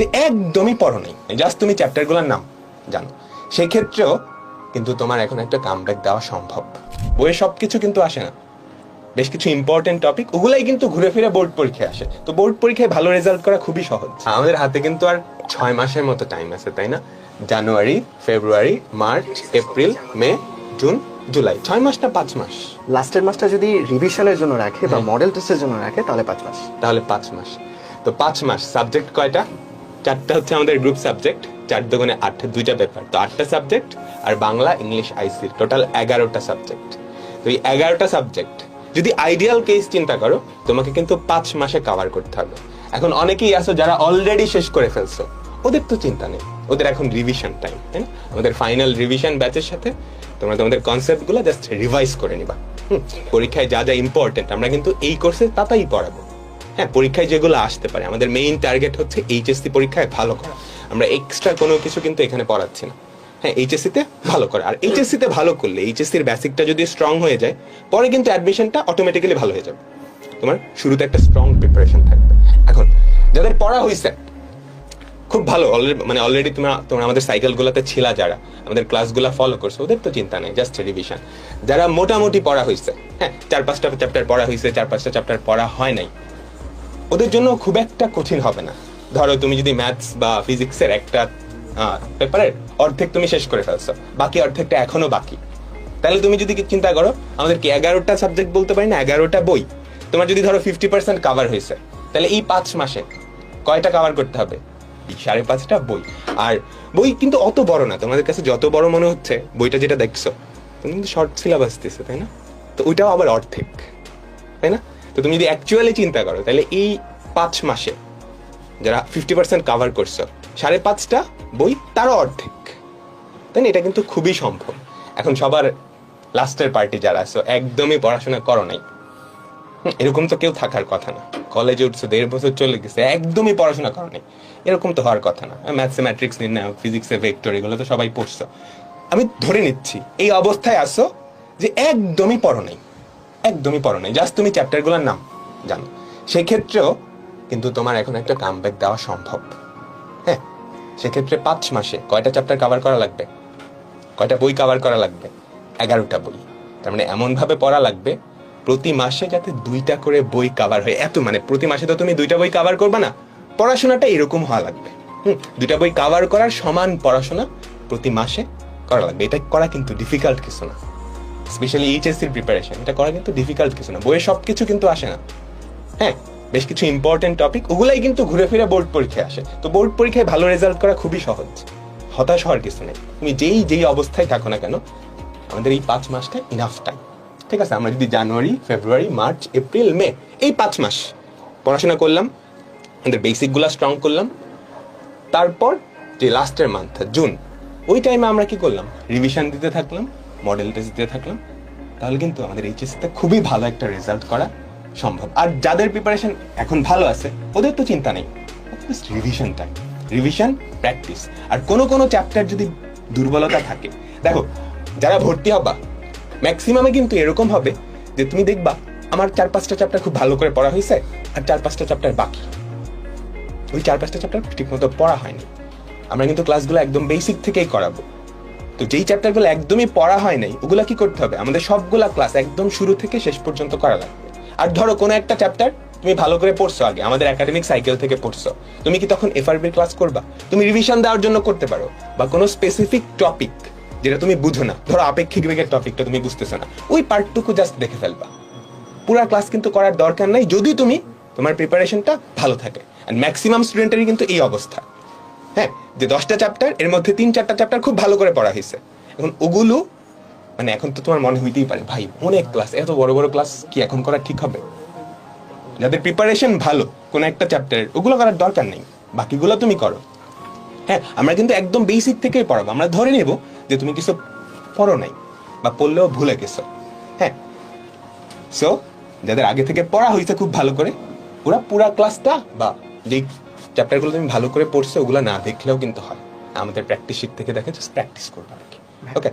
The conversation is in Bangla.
যে একদমই পড়ো নাই। জাস্ট তুমি চ্যাপ্টারগুলোর নাম জানো। সেক্ষেত্রেও কিন্তু তোমার এখন একটা কামব্যাক দেওয়া সম্ভব। বইয়ে সব কিছু কিন্তু আসে না। বেশ কিছু ইম্পর্টেন্ট টপিক ওগুলাই কিন্তু ঘুরে ফিরে বোর্ড পরীক্ষায় আসে। তো বোর্ড পরীক্ষায় ভালো রেজাল্ট করা খুবই সহজ। আমাদের হাতে কিন্তু আর ছয় মাসের মতো টাইম আছে তাই না? জানুয়ারি February March April May June July ছয় মাস না পাঁচ মাস? লাস্টের মাসটা যদি রিভিশনের জন্য রাখে বা মডেল টেস্টের জন্য রাখে তাহলে পাঁচ মাস। তাহলে পাঁচ মাস। তো পাঁচ মাস সাবজেক্ট কয়টা? চারটা হচ্ছে আমাদের গ্রুপ সাবজেক্ট চার দোকানে আট, দুইটা পেপার তো আটটা সাবজেক্ট আর বাংলা, ইংলিশ আইসি টোটাল এগারোটা সাবজেক্ট তো এই এগারোটা সাবজেক্ট যদি আইডিয়াল কেস চিন্তা করো, তোমাকে কিন্তু পাঁচ মাসে কভার করতে হবে। এখন অনেকেই আছো যারা অলরেডি শেষ করে ফেলছো, ওদের তো চিন্তা নেই। ওদের এখন রিভিশন টাইম তাই না? আমাদের ফাইনাল রিভিশন ব্যাচের সাথে তোমরা তোমাদের কনসেপ্টগুলো জাস্ট রিভাইজ করে নিবা। পরীক্ষায় যা যা ইম্পর্টেন্ট আমরা কিন্তু এই কোর্সে তাতাই পড়াবো। হ্যাঁ পরীক্ষায় যেগুলো আসতে পারে। আমাদের মেইন টার্গেট হচ্ছে এইচএসসি পরীক্ষায় ভালো করা। আমরা এক্সট্রা কোনো কিছু কিন্তু এখানে পড়াচ্ছি না। হ্যাঁ এইচএসসিতে ভালো করা। আর এইচএসসিতে ভালো করলে এইচএসসির বেসিকটা যদি স্ট্রং হয়ে যায়, পরে কিন্তু অ্যাডমিশনটা অটোমেটিক্যালি ভালো হয়ে যাবে। তোমার শুরুতে একটা স্ট্রং প্রিপারেশন থাকবে। এখন, যাদের পড়া হয়েছে খুব ভালো। অলরেডি মানে অলরেডি তোমরা তোমরা আমাদের সাইকেলগুলোতে ছিলা যারা। আমাদের ক্লাসগুলো ফলো করছ, ওদের তো চিন্তা নেই জাস্ট রিভিশন যারা মোটামুটি পড়া হয়েছে হ্যাঁ চার পাঁচটা চ্যাপ্টার পড়া হয়েছে চার পাঁচটা চ্যাপ্টার পড়া হয় নাই ওদের জন্য খুব একটা কঠিন হবে না। ধরো তুমি যদি ম্যাথস বা ফিজিক্সের একটা পেপারের অর্ধেক তুমি শেষ করে ফেলছো, বাকি অর্ধেকটা এখনও বাকি। তাহলে তুমি যদি চিন্তা করো আমাদের কি এগারোটা সাবজেক্ট বলতে পারি না, এগারোটা বই। তোমার যদি ধরো ফিফটি পার্সেন্ট কাভার হয়েছে, তাহলে এই পাঁচ মাসে কয়টা কাভার করতে হবে? সাড়ে পাঁচটা বই। আর বই কিন্তু অত বড় না, তোমাদের কাছে যত বড় মনে হচ্ছে, বইটা যেটা দেখছ, তুমি কিন্তু শর্ট সিলেবাস দিচ্ছে তাই না? তো ওইটাও আবার অর্ধেক, তাই না? তো তুমি যদি অ্যাকচুয়ালি চিন্তা করো, তাহলে এই পাঁচ মাসে যারা ফিফটি পার্সেন্ট কাভার করছ, সাড়ে পাঁচটা বই তারও অর্ধেক। তাই এটা কিন্তু খুবই সম্ভব। এখন সবার লাস্টের পার্টি যারা আছো একদমই পড়াশোনা করো নাই। এরকম তো কেউ থাকার কথা না। কলেজে উঠছো, দেড় বছর চলে গেছে, একদমই পড়াশোনা করো নাই। এরকম তো হওয়ার কথা না। ম্যাথসে ম্যাট্রিক্স নির্ণায়ক ফিজিক্সে ভেক্টর, এগুলো তো সবাই পড়ছো। আমি ধরে নিচ্ছি, এই অবস্থায় আসো যে একদমই পড়ো নাই। একদমই পড়ো নাই জাস্ট তুমি চ্যাপ্টারগুলোর নাম জানো। সেক্ষেত্রেও কিন্তু তোমার এখন একটা কামব্যাক দেওয়া সম্ভব। হ্যাঁ সেক্ষেত্রে পাঁচ মাসে কয়টা চ্যাপ্টার কভার করা লাগবে? কয়টা বই কভার করা লাগবে? এগারোটা বই। তার মানে এমনভাবে পড়া লাগবে, প্রতি মাসে যাতে দুইটা করে বই কভার হয়। এত মানে প্রতি মাসে তো তুমি দুইটা বই কভার করবে না, পড়াশোনাটা এরকম হওয়া লাগবে। হুম, দুইটা বই কভার করার সমান পড়াশোনা প্রতি মাসে করা লাগবে। এটা করা কিন্তু ডিফিকাল্ট কিছু না। স্পেশালি এইচএসসির প্রিপারেশন এটা করা কিন্তু ডিফিকাল্ট কিছু না। বইয়ে সব কিছু কিন্তু আসে না। হ্যাঁ বেশ কিছু ইম্পর্টেন্ট টপিক ওগুলাই কিন্তু ঘুরে ফিরে বোর্ড পরীক্ষায় আসে। তো বোর্ড পরীক্ষায় ভালো রেজাল্ট করা খুবই সহজ। হতাশ হওয়ার কিছু নেই। তুমি যেই যেই অবস্থায় থাকো না কেন, আমাদের এই পাঁচ মাসটা ইনাফ টাইম ঠিক আছে, আমরা যদি জানুয়ারি, ফেব্রুয়ারি, মার্চ, এপ্রিল, মে, এই পাঁচ মাস পড়াশোনা করলাম, আমাদের বেসিকগুলো স্ট্রং করলাম। তারপর যে লাস্টের মান্থ জুন, ওই টাইমে আমরা কি করলাম? রিভিশন দিতে থাকলাম। মডেল টেস্ট দিতে থাকলাম, তাহলে কিন্তু আমাদের এইচএসসিতে খুবই ভালো একটা রেজাল্ট করা সম্ভব। আর যাদের প্রিপারেশন এখন ভালো আছে, ওদের তো চিন্তা নেই। রিভিশন টাইম রিভিশন প্র্যাকটিস আর কোনো কোনো চ্যাপ্টার যদি দুর্বলতা থাকে, দেখো, যারা ভর্তি হবা ম্যাক্সিমামে কিন্তু এরকম হবে যে তুমি দেখবা, আমার চার পাঁচটা চ্যাপ্টার খুব ভালো করে পড়া হয়েছে, আর চার পাঁচটা চ্যাপ্টার বাকি। ওই চার পাঁচটা চ্যাপ্টার ঠিক মতো পড়া হয়নি। আমরা কিন্তু ক্লাসগুলো একদম বেসিক থেকেই করাবো। তো যেই চ্যাপ্টারগুলো একদমই পড়া হয় নাই, ওগুলা কি করতে হবে? আমাদের সবগুলা ক্লাস একদম শুরু থেকে শেষ পর্যন্ত করা লাগবে। আর ধরো, কোনো একটা চ্যাপ্টার তুমি ভালো করে পড়ছো আগে, আমাদের একাডেমিক সাইকেল থেকে পড়ছো। তুমি কি তখন এফআরবির ক্লাস করবা? তুমি রিভিশন দেওয়ার জন্য করতে পারো। বা কোনো স্পেসিফিক টপিক যেটা তুমি বুঝো না, ধরো আপেক্ষিক বেগের টপিকটা তুমি বুঝতেছো না, ওই পার্টটুকু জাস্ট দেখে ফেলবা। পুরা ক্লাস কিন্তু করার দরকার নাই, যদি তুমি তোমার প্রিপারেশনটা ভালো থাকে। আর ম্যাক্সিমাম স্টুডেন্টেরই কিন্তু এই অবস্থা। হ্যাঁ যে দশটা চ্যাপ্টার এর মধ্যে তিন চারটা চ্যাপ্টার খুব ভালো করে পড়া হয়েছে। এখন ওগুলো মানে এখন তো তোমার মনে হইতেই পারে, ভাই, অনেক ক্লাস এত বড় বড় ক্লাস কি এখন করা ঠিক হবে? যাদের প্রিপারেশন ভালো, কোন একটা চ্যাপ্টারের ওগুলো করার দরকার নেই, বাকিগুলো তুমি করো। হ্যাঁ আমরা কিন্তু একদম বেসিক থেকেই পড়াবো। আমরা ধরে নেব যে তুমি কিছু পড়ো নাই, বা পড়লেও ভুলে গেছো। হ্যাঁ সো যাদের আগে থেকে পড়া হয়েছে খুব ভালো করে, ওরা পুরা ক্লাসটা বা যে চ্যাপ্টারগুলো তুমি ভালো করে পড়ছো ওগুলো না দেখলেও কিন্তু হয়। আমাদের প্র্যাকটিস শিট থেকে দেখে জাস্ট প্র্যাকটিস করবে আর কি। ওকে